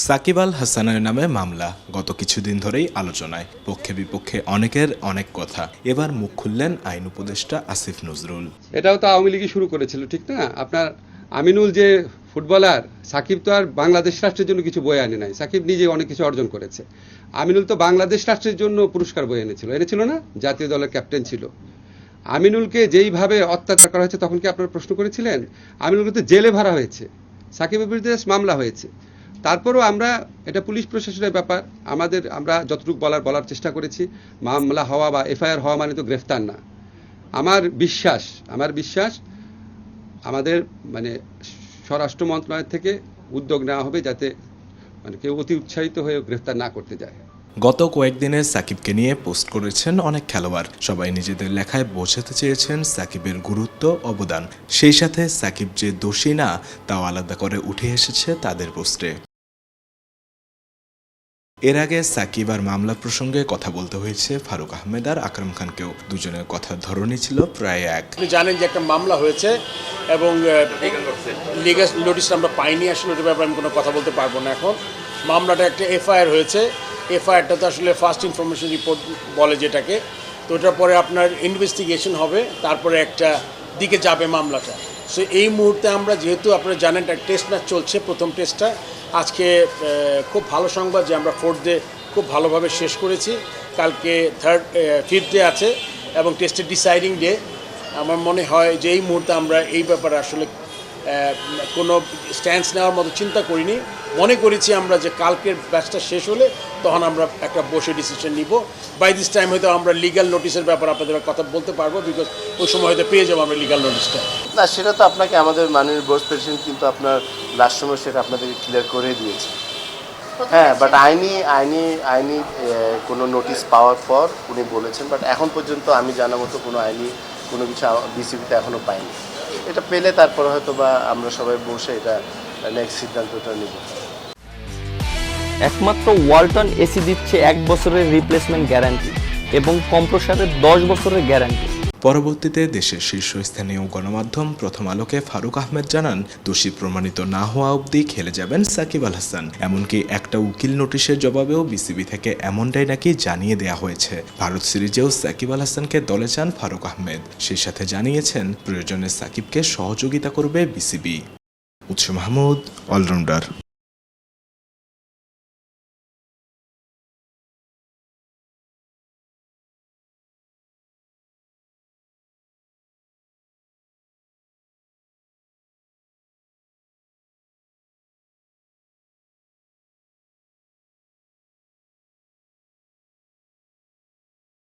সাকিব আল হাসানের নামে মামলা গত কিছুদিন ধরেই আলোচনায়, পক্ষে বিপক্ষে অনেকের অনেক কথা। এবার মুখ খুললেন আইন উপদেষ্টা আসিফ নজরুল। এটাও তো আওয়ামী লীগই শুরু করেছিল, ঠিক না? আপনার আমিনুল যে ফুটবলার, সাকিব তো আর বাংলাদেশ রাষ্ট্রের জন্য কিছু বয়ে আনে নাই। সাকিব নিজে অনেক কিছু অর্জন করেছে। আমিনুল তো বাংলাদেশ রাষ্ট্রের জন্য পুরস্কার বয়ে এনেছিল। এনেছিল না? জাতীয় দলের ক্যাপ্টেন ছিল। আমিনুলকে যেইভাবে অত্যাচার করা হয়েছে, তখন কি আপনারা প্রশ্ন করেছিলেন? আমিনুলকে তো জেলে ভরা হয়েছে। সাকিবের বিরুদ্ধে মামলা হয়েছে। তারপরও আমরা, এটা পুলিশ প্রশাসনের ব্যাপার, আমাদের, আমরা যতটুকু বলার বলার চেষ্টা করেছি, মামলা হওয়া বা এফআইআর হওয়া মানে তো গ্রেফতার না। আমার বিশ্বাস আমার বিশ্বাস, আমাদের মানে স্বরাষ্ট্র মন্ত্রণালয় থেকে উদ্যোগ নেওয়া হবে যাতে মানে কেউ অতি উৎসাহিত হয়ে গ্রেফতার না করতে যায়। গত কয়েকদিনে সাকিবকে নিয়ে পোস্ট করেছেন অনেক খেলোয়াড়। সবাই নিজেদের লেখায় বোঝাতে চেয়েছেন সাকিবের গুরুত্ব, অবদান। সেই সাথে সাকিব যে দোষী না, তাও আলাদা করে উঠে এসেছে তাদের পোস্টে। এর আগে সাকিব আর মামলা প্রসঙ্গে কথা বলতে হয়েছে ফারুক আহমেদ আর আকরাম খানকেও। দুজনের কথার ধরনই ছিল প্রায় এক। আপনি জানেন যে একটা মামলা হয়েছে এবং লিগাল নোটিশ আমরা পাইনি আসলে ওটার ব্যাপারে আমি কোনো কথা বলতে পারব না এখন। মামলাটা একটা এফআইআর হয়েছে। এফআইআরটা তো আসলে ফার্স্ট ইনফরমেশন রিপোর্ট বলে যেটাকে। তো ওটার পরে আপনার ইনভেস্টিগেশন হবে তারপরে একটা দিকে যাবে মামলাটা। সো এই মুহূর্তে আমরা যেহেতু আপনারা জানেন একটা টেস্ট ম্যাচ চলছে প্রথম টেস্টটা আজকে খুব ভালো সংবাদ যে আমরা ফোর্থ ডে খুব ভালোভাবে শেষ করেছি। কালকে থার্ড ফিফথ ডে আছে এবং টেস্টের ডিসাইডিং ডে আমার মনে হয় যে এই মুহূর্তে আমরা এই ব্যাপারে আসলে কোনো স্ট্যান্স নেওয়ার মতো চিন্তা করিনি। মনে করেছি আমরা যে কালকের ব্যাচটা শেষ হলে তখন আমরা একটা বসে ডিসিশন নিব। বাই দিস টাইম হয়তো আমরা লিগাল নোটিশের ব্যাপারে আপনাদের কথা বলতে পারব বিকজ ওই সময় হয়তো পেয়ে যাব আমরা লিগাল নোটিশটা না, সেটা তো আপনাকে আমাদের মাননীয় বোর্ড প্রেসিডেন্ট কিন্তু আপনার লাস্ট সময় সেটা আপনাদেরকে ক্লিয়ার করে দিয়েছে। হ্যাঁ বাট আইনি আইনি আইনি কোনো নোটিশ পাওয়ার পর উনি বলেছেন বাট এখন পর্যন্ত আমি জানা মতো কোনো আইনি কোনো কিছু বিসিবিতে এখনও পাইনি। এটা পেলে তারপর হয়তো বা আমরা সবাই বসে এটা নেক্সট সিদ্ধান্তটা নিব। একমাত্র ওয়ালটন এসি দিচ্ছে এক বছরের রিপ্লেসমেন্ট গ্যারান্টি এবং কম্প্রসারের দশ বছরের গ্যারান্টি পরবর্তীতে দেশের শীর্ষস্থানীয় গণমাধ্যম প্রথম আলোকে ফারুক আহমেদ জানান, দোষী প্রমাণিত না হওয়া অবধি খেলে যাবেন সাকিব আল হাসান। এমনকি একটা উকিল নোটিশের জবাবেও বিসিবি থেকে এমনটাই নাকি জানিয়ে দেয়া হয়েছে। ভারত সিরিজেও সাকিব আল হাসানকে দলে চান ফারুক আহমেদ। সেই সাথে জানিয়েছেন, প্রয়োজনে সাকিবকে সহযোগিতা করবে বিসিবি। উৎস মাহমুদ, অলরাউন্ডার।